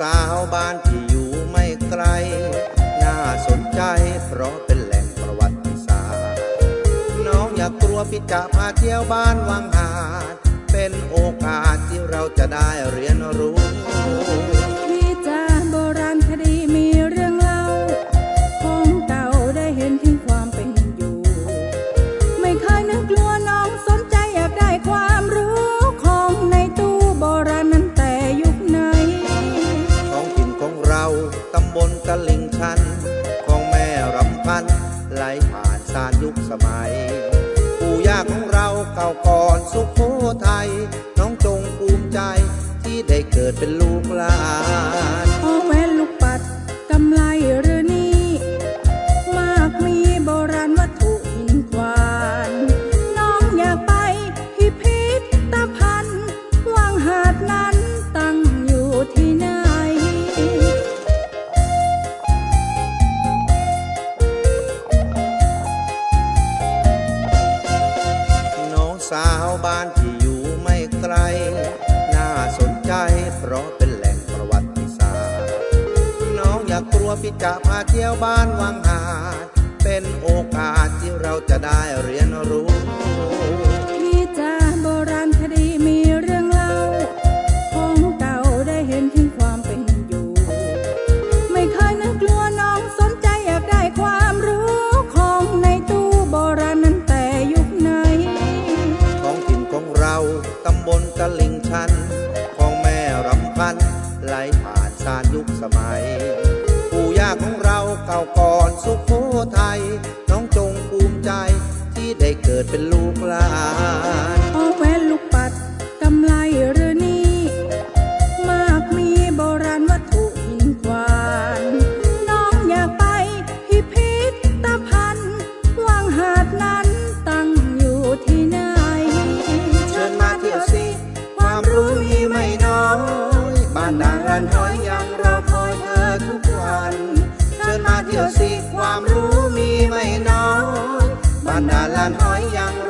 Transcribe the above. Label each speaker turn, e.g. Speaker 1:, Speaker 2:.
Speaker 1: สาวบ้านที่อยู่ไม่ไกล น่าสนใจเพราะเป็นแหล่งประวัติศาสตร์ น้องอย่ากลัวพี่จะพาเที่ยวบ้านวังหาด เป็นโอกาสที่เราจะได้เรียนรู้
Speaker 2: ต
Speaker 1: ลิ่งชัน ของแม่รำพันไหลผ่านสารยุคสมัย ปู่ย่าของเราเก่าก่อนสุโขทัยน้องจงภูมิใจที่ได้เกิดเป็นลูกหลาน สาวบ้านที่อยู่ไม่ไกล น่าสนใจเพราะเป็นแหล่งประวัติศาสตร์ น้องอย่ากกลัวพี่จะพาเที่ยวบ้านวังหาด เป็นโอกาสที่เราจะได้เรียนรู้
Speaker 2: ตะ
Speaker 1: ลิงชัน ของแม่รำพันไหลผ่านชารยุคสมัย ปู่ย่าของเราเก่าก่อนสุโขทัยน้องจงภูมิใจที่ได้เกิดเป็นลูกหลาน
Speaker 2: นนานหอย
Speaker 1: ยังรอคอยเธอทุกวัน เชิญมาเที่ยวสิความรู้มีไม่น้อยบ้านาลานหอยยังร